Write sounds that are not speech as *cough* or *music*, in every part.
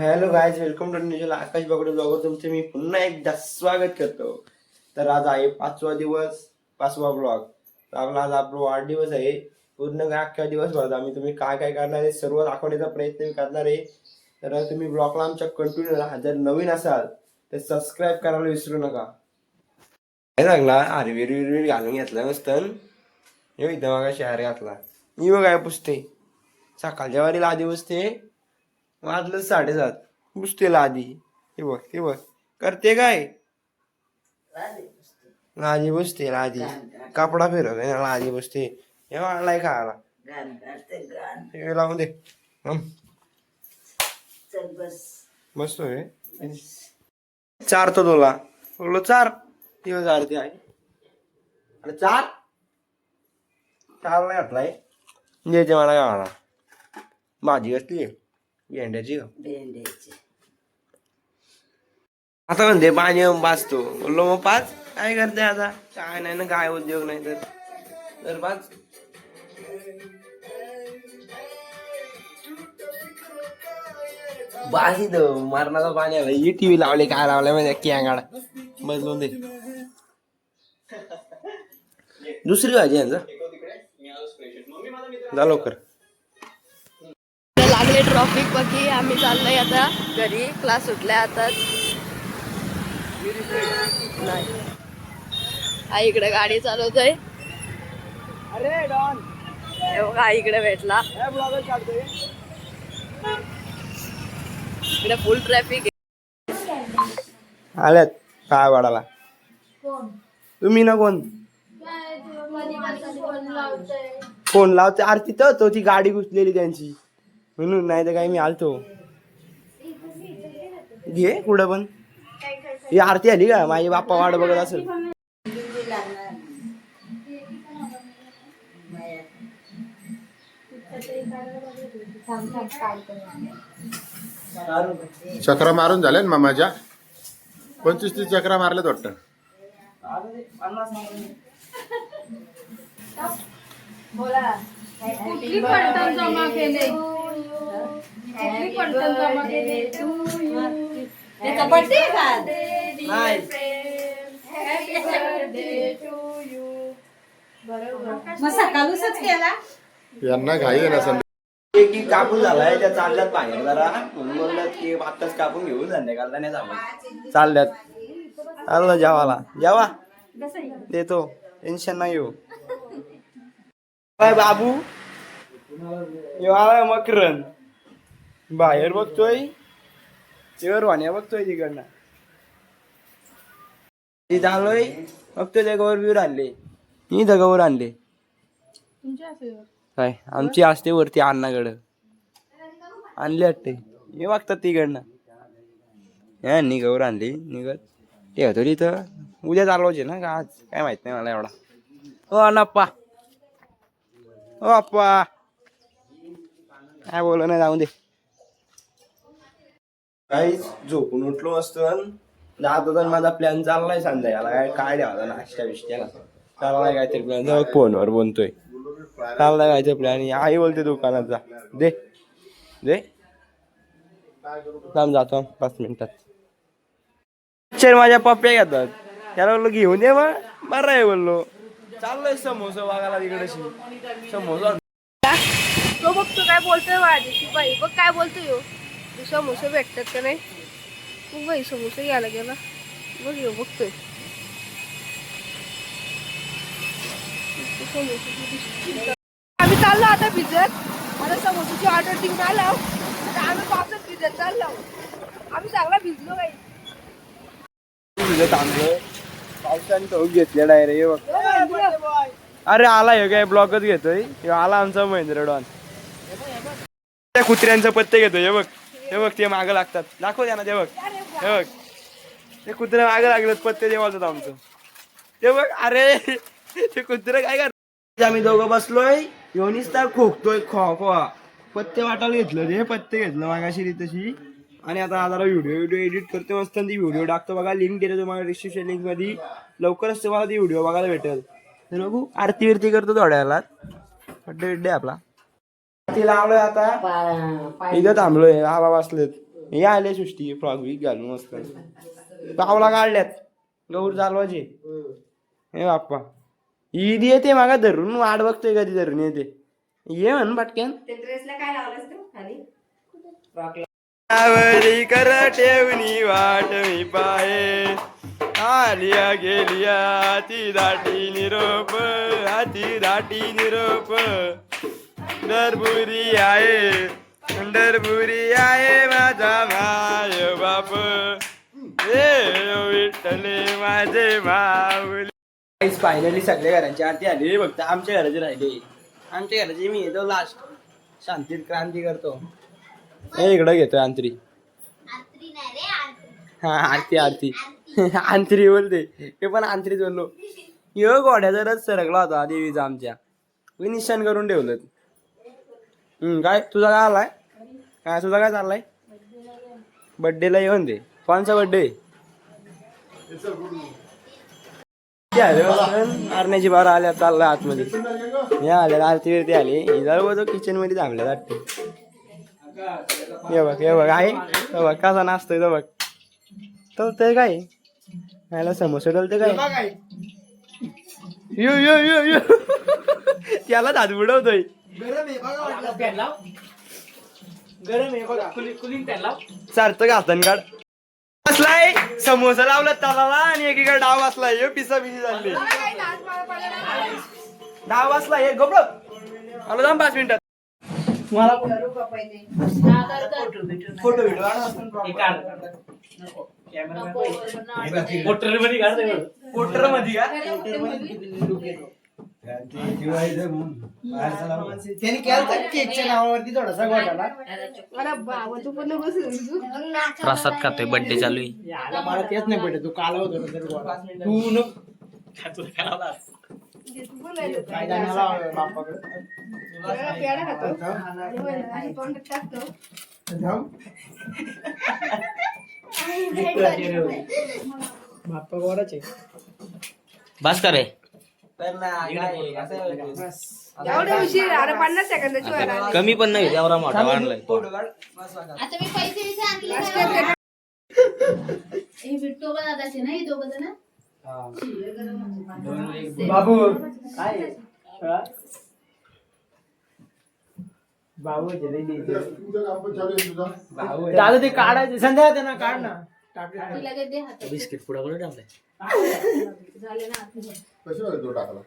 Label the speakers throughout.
Speaker 1: Hello guys welcome to न्यूजल आकाश बागडे ब्लॉगवर तुमचे मी पुन्हा एकदा स्वागत करतो. तर आज आहे पाचवा दिवस पाचवा ब्लॉग तर आपला आज आपला वाढदिवस आहे. पूर्ण काय दिवस भरत आम्ही तुम्ही काय काय करणार आहे सर्व दाखवण्याचा प्रयत्न मी करणार आहे. तर तुम्ही ब्लॉगला आमच्या कंटिन्यू राहा जर नवीन असाल तर सबस्क्राईब करायला विसरू नका. काय लागला अरे विरवीर घालून घेतला नसतं हे इथं मग शहर घातला. मी बघ काय पुसते सकाळच्या वारीला आधी बसते वाजलं साडेसात. पुसते आधी हे बघ ते बघ. करते काय? लादी बसते. लादी कपडा फिरवत आहे ना लादी बसते. हे वाढलाय खायला. हे लावून दे. हं,
Speaker 2: चल बस.
Speaker 1: बसतोय. चार तो तुला. बोललो चार. दिवस आरती आहे. आणि चार? चार नाही घातलाय द्यायचे मला गावाला. भाजी कसली भेंड्याची का
Speaker 2: भेंड्याचे
Speaker 1: आता म्हणते पाणी पाचतो बोललो मग पाच काय करते आता काय नाही ना काय उद्योग नाही तर तर पाच बाजी द मरणाचं पाणी आलं ही टीव्ही लावले काय लावले म्हणजे कॅंगाड बदलून दे दुसरी भाजी आहे ना जा लवकर
Speaker 3: ट्रॉफिक बाकी आम्ही चाललोय आता घरी. क्लास सुटलाय आता. नाही. आई इकडे गाडी चालवतोय. हे बघा आई इकडे भेटला. इकडे फुल ट्रॅफिक
Speaker 1: आल्यात काय वाडाला तुम्ही ना कोण? फोन लावते अरे तिथं तो ती गाडी घुसलेली त्यांची. म्हणून नाही तर काय मी आलतो. घे कुठं पण. ही आरती आली का? माझी बाप्पा वाट बघत असेल.
Speaker 4: चक्रा मारून झाल्या ना मामाच्या. पंचवीस तीस चक्रा मारल्यात वाटतं.
Speaker 5: कुठली
Speaker 2: त्याचा बर्थडे का मग सकाळूसच केला?
Speaker 4: यांना घाई आहे ना संध्या
Speaker 1: की कापून झालाय त्या चालल्यात बाहेर जरा. म्हणून म्हणलं की आत्ताच कापून घेऊन संध्याकाळला नाही जावं चालल्यात. आलं जेवाला जेवा. देतो. टेन्शन नाही येऊ काय बाबू. येवाला मकरन बाहेर बघतोय. तेवर वाण्या बघतोय तिकडनं. ती आलोय बघतोय त्या गवर बिवर आणले. मी त्या गवर आणले. काय? आमची असते वरती अण्णाकडं. आणली वाटते हे वागतात तिकडनं. हे निघावर आणली निघत. ठेवतो तिथं. उद्या चालवायचे ना का आज? काय माहीत नाही मला एवढा. हो अण्णाप्पा. हो अप्पा काय बोल नाही जाऊन दे. काहीच झोपून उठलो असतो जात होता माझा प्लॅन चाललाय संध्याकाळला काय काय द्यावा नाश्ता बिष्ट्याला चाललाय काहीतरी प्लॅन फोनवर बोलतोय. चाललाय काहीतरी प्लॅन आई बोलते दुकानात जा. दे. दे. थांब जातो. पाच मिनिटात. पिक्चर माझ्या पप्प्या घेतात. त्याला बोललो घेऊन ये मग. बरं आहे बोललो. चाललोय समोसा बघायला तिकडे समोसा
Speaker 3: तो बघतो काय बोलतोय माझी बाई बघ काय बोलतोय तू समोसे भेटतात का नाही? मग बाई समोसे घ्यायला गेला. बघ येऊ बघतोय. आम्ही चाललो आता भिजत. आता समोसाची ऑर्डर देऊन आलो. आता आम्ही पावसात भिजत चाललो. आम्ही चांगला भिजलो बाई.
Speaker 1: पावसाने तो बघ. अरे आला हे काय ब्लॉकच घेतोय? आला आमचा महेंद्र डॉन. त्या कुत्र्यांचा पत्ते घेतोय हे बघ. हे बघ ते मागं लागतात. दाखव द्या ना ते बघ. हे बघ. ते कुत्रे मागं लागलं पत्ते देवाचं आमचं. ते बघ अरे ते कुत्रे काय कर आम्ही दोघं बसलोय येऊनच तर खोकतोय खो खो पत्ते वाटायला घेतलं रे पत्ते घेतलं मागाशी तशी आणि आता जरा व्हिडिओ व्हिडिओ एडिट करतो मस्त ती व्हिडिओ टाकतो बघा लिंक दिले तुम्हाला डिस्क्रिप्शन लिंकमध्ये. लवकरच तुम्हाला ती व्हिडिओ बघायला भेटेल. तर बघू आरती विरती करतो थोड्या वेळात. बड्डे बिड्डे आपला. ती लावलोय आता. इथं थांबलोय आबा बसलेत. हे आले सृष्टी फ्रॉक बीक घालून मस्त. पावला काढल्यात गौर चालवायचे. हे बाप्पा. ईद येते मागा धरून वाट बघतोय कधी धरून येते. ये म्हण पटक्यान
Speaker 2: ते ड्रेसला काय लावलंस तू खाली
Speaker 1: आवडी कर ठेवणी वाट मी पाये आलिया गेलिया ती दाटी निरोप हाती दाटी निरोप. पंढरपुरी आहे पंढरपुरी आहे माझा माय बाप ए विठ्ठले माझे माऊली. फायनली सगळ्या घरांची आरती आली. फक्त आमच्या घराचे राहिले. आमच्या घराची मी येतो लास्ट शांतीत क्रांती करतो. हे इकडं घेतोय आंतरी. हा आरती आरती. आंतरी. *laughs* बोलते. ते पण आंतरीच बोललो. यो गोड्याचा रथ सरकला होता देवीचा आमच्या. मी निशाण करून ठेवलं हम्म काय? तुझा काय आलाय? काय तुझा काय चाललाय? बड्डेला येऊन दे. कोणचा बड्डे आरण्याची बार आल्या चाललाय आतमध्ये. हे आल्या आरती वरती आली. इजार किचनमध्ये थांबल्या वाटते. हे बघ हे बघ आहे. हे बघ कसा नाचतोय तो बघ. तळतंय काय? याला समोसे तळतंय काय? यो यो यो यो. *laughs* त्याला दात बुडवतोय. सारतं घातन काढ बसलाय. समोसा लावला तलाला आणि एकीकडे डाव बसलाय. यो पिसा पिसी झाली. डाव बसलाय. हे गोबळ आलो जाम पाच मिनिटात मला फोटो व्हिडिओ पोटरमध्ये. का?
Speaker 6: त्यांनी केलं केकच्या नावावरती थोडासा
Speaker 3: अरे बाबा तू पण नको समजू.
Speaker 7: प्रसाद खातोय बर्थडे चालू आहे?
Speaker 6: याला मला तेच नाही पडत तू काल होत तू न काय जाण्याला बापाकडे?
Speaker 3: अरे पेढा खातो. आणि मग आणि तोंडात टाकतो.
Speaker 6: बाप्पा
Speaker 7: बस करे
Speaker 3: एवढे उशीर अरे पन्नास सेकंदाची वर आली.
Speaker 7: कमी पण नाही एवढा मोठा आणलाय.
Speaker 1: फोटो काढ
Speaker 5: आता मी पैसे बिसे आणले का? हे बिट्टो पण दादाचे ना हे दोघं जण?
Speaker 6: बाबू. काय? हा? बाबू दादा ते काढायचे. संध्या त्यांना काढ ना.
Speaker 5: तिला काय दे हातात.
Speaker 7: बिस्किट पुढा कुठे टाकलाय.
Speaker 5: झाले ना
Speaker 4: टाकला?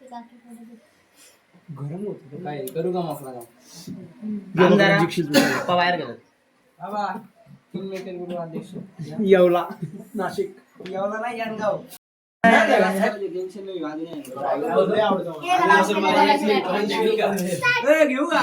Speaker 5: ते काकी कडे दे.
Speaker 6: गरम होत. काय करू का मसला
Speaker 7: पप्पा बाहेर गेला
Speaker 6: येवला. नाशिक.
Speaker 1: येवला नाही यानगाव घेऊ का?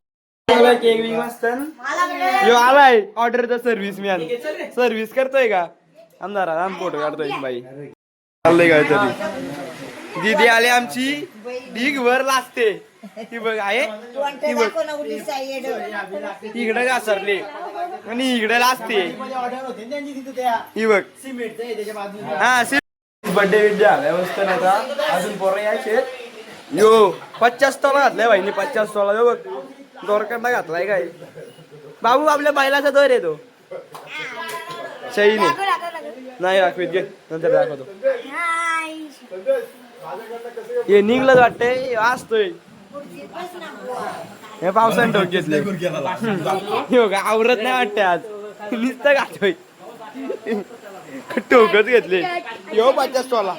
Speaker 1: केक बिक मस्त यो आलाय. ऑर्डरचा सर्व्हिस मॅन सर्व्हिस करतोय का? आमदार आम फोटो काढतोय बाई. चाललंय काय तरी. दीदी आली आमची. ढीग भर लागते. ती बघ आहे? ती बघ. इकडे घासरले आणि इकडे लाजते
Speaker 6: त्या
Speaker 1: ही बघ. हा बर्थडे बिड्डे आलाय मस्त ना आता अजून पोरं यायचे यो पचास तोला घातलाय भाईनी पचास तोला. यो बघ. दोरकडला घातलाय काय? बाबू आपल्या बैलाचा दर तो. शाईने नाही दाखवीत घे. नंतर दाखवतो. हे निघलं वाटतंय. असतोय. हे पावसाने ठोक घेतले. आवरत नाही वाटते आज. निस्त घातोय. ठोकच घेतले. यो पचास तोला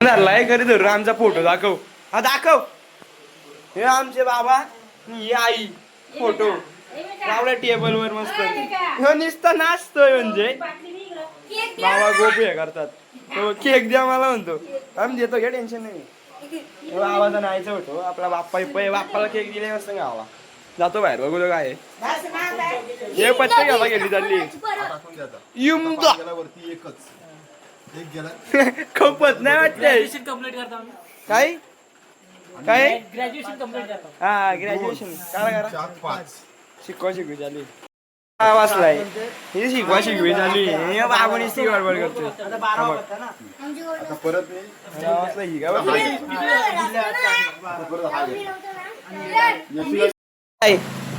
Speaker 1: धरलाय घरी धरून आमचा फोटो दाखव. हा दाखव. हे आमचे बाबा. ही आई फोटो. लावला टेबल वर मस्त ह्यो नुसतं नाचतोय म्हणजे. बाबा गोप हे करतात. तो केक द्या मला म्हणतो. आम्ही देतो घ्या टेन्शन नाही. आवाजा नाहीचं होतो आपला बाप्पा पै बाप्पाला केक दिले मस्त गावा जातो बाहेर बघू काय आहे. हे पत्ते घ्यायला गेली चालली. युमदा
Speaker 4: एकच. एक गेला. *laughs*
Speaker 1: खूपच नाही वाटते काय? काय?
Speaker 6: ग्रॅज्युएशन कंप्लीट करता
Speaker 1: हा ग्रॅज्युएशन करा करा
Speaker 4: पाच.
Speaker 1: शिकवा शिकवी झाली. हा वाचलाय. ही शिकवा शिकवी झाली. हे ती गडबड करतो
Speaker 6: आता बारा होता ना?
Speaker 4: आता परत
Speaker 1: हा, वाचलं ही काय वाचलं?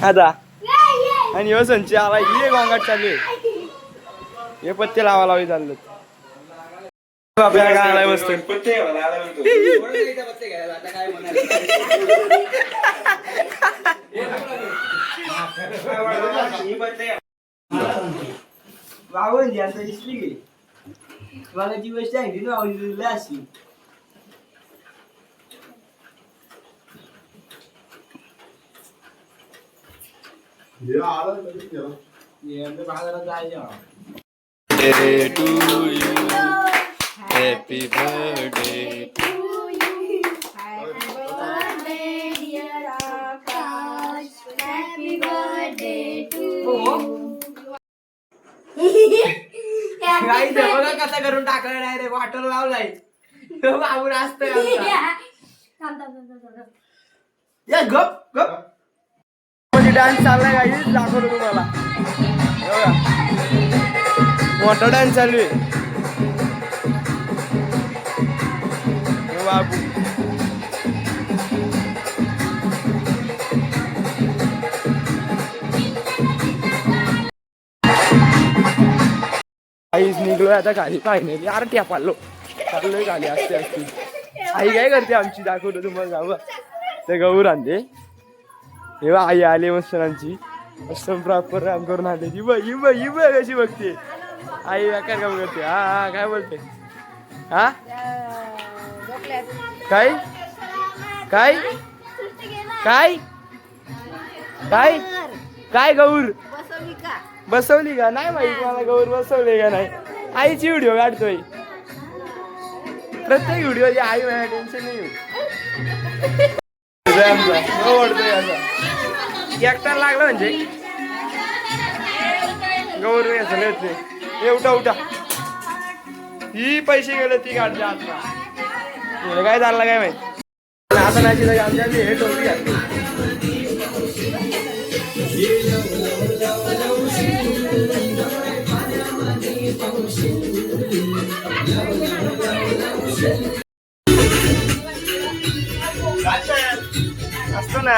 Speaker 4: आता हा
Speaker 1: काय आणि हो संची आला ही गोंगाट चालू आहे. हे पत्ते लावा लावी चाललं आपल्याला काय आलाय वस्तू बाबून यांचं दिसली की बघाची गोष्ट आहे ना आवडली अशी
Speaker 4: हे आलं लगेच गेलं.
Speaker 1: Happy birthday काही बघा कसा करून टाकलाय डायरेक्ट वाटर लावलाय. बाबून आमचा. *laughs* या गप गप. डान्स चाललाय काही दाखवतो तुम्हाला. मोठा डान्स चालू आहे. हे आईच निघलोय आता खाली फायनली यार ट्या पाडलो चाललोय खाली असते असते आई काय करते आमची? दाखवतो तुम्हाला जाऊ ते गहू आणते तेव्हा आई आली मस्त आमची मस्त प्रॉपर राम करून आले ही बघ ही बघ ही बघ कशी बघते. आई काय काम करते. हा हा काय बोलते? हा? काय? काय? काय? काय? काय गौर? बसवली का? नाही माहिती मला गौर बसवली का नाही? आईची व्हिडिओ काढतोय. प्रत्येक व्हिडिओ आई माझ्या टेन्शन नाही हो, एकटा लागला म्हणजे? गौर याचं लय उठा उठा ही पैसे गेले ती काढते आता. तुला काय चाललं काय माहीत? आता नाही आमच्या हे टोपी असतो ना?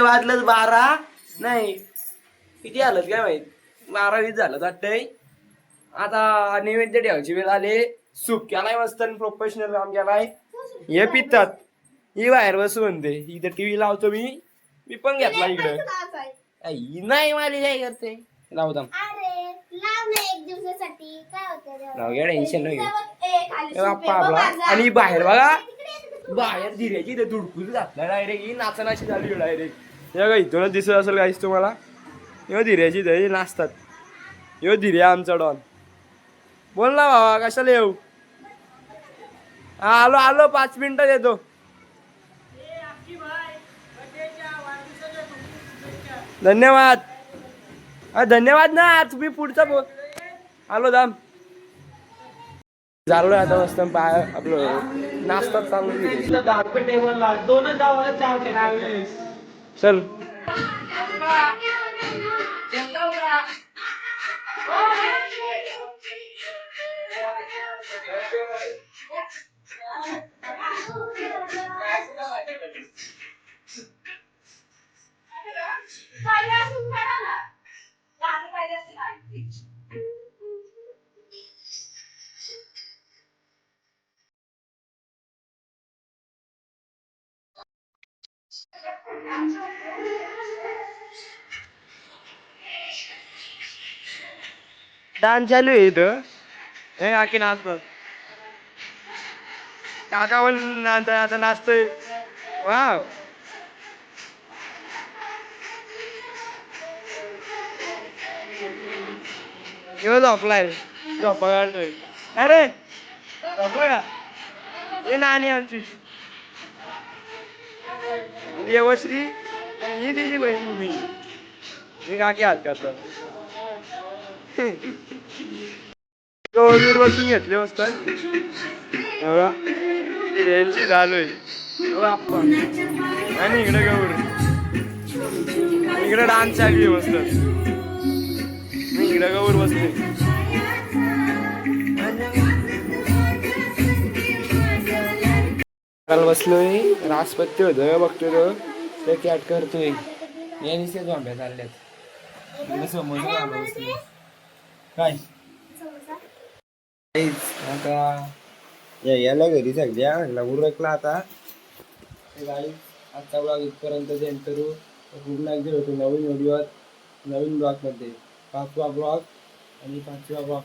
Speaker 1: वाजलं बारा. नाही किती आलं काय माहीत? बारा वीस झालं वाटतंय. आता नैवेद्य ठेवायची वेळ आले. सूप केलाय मस्त प्रोफेशनल काम केलाय. हे पितात. ही बाहेर बसू म्हणते. इथं टीव्ही लावतो मी. मी पण घेतला इकडे आई, नाही माझी काय करते? लावता टेन्शन नाही. बाप्पा आपला आणि बाहेर बघा. बाहेर धीरेची इथे धुडकूस घातला. डायरेक्ट ही नाचनाची झाली डायरेक्ट. या का इथूनच दिसत असेल काहीच तुम्हाला. यो धीरेची दही नाचतात. यो धीरे आमचा डॉन. बोल ना भावा कशाला येऊ? हा आलो आलो पाच मिनिटात येतो धन्यवाद. हा धन्यवाद ना तुम्ही पुढचा बोल. आलो दाम चाललो आता मस्त पाय आपलं नाश्ता चालू.
Speaker 6: दोनच
Speaker 1: चल Thank you. आहे इथं हे आखी नाच बघ काका पण नाच आता नाचतोय वा ह्यो झोपलाय झोपा काढतोय अरे झोपला का नाणी आमची देवश्री ही तिची बहीण मी मी काकी गौरीवर बसून घेतले एवढा आपण आणि इकडे गौर इकडे डान्स चालू आहे मस्त मी इकडे गौर बसले काल बसलोय राजपत्ती होतं बघतोय तो ते कॅट करतोय या निश्चित झोंब्या चालल्यात समोसा काय? आता या याला घरी सगळ्या उरकला आता. ते गाडी आजचा ब्लॉग इथपर्यंत सेंड करू. पुन्हा एकदा भेटू नवीन व्हिडिओत नवीन ब्लॉगमध्ये पाचवा ब्लॉग आणि पाचव्या ब्लॉग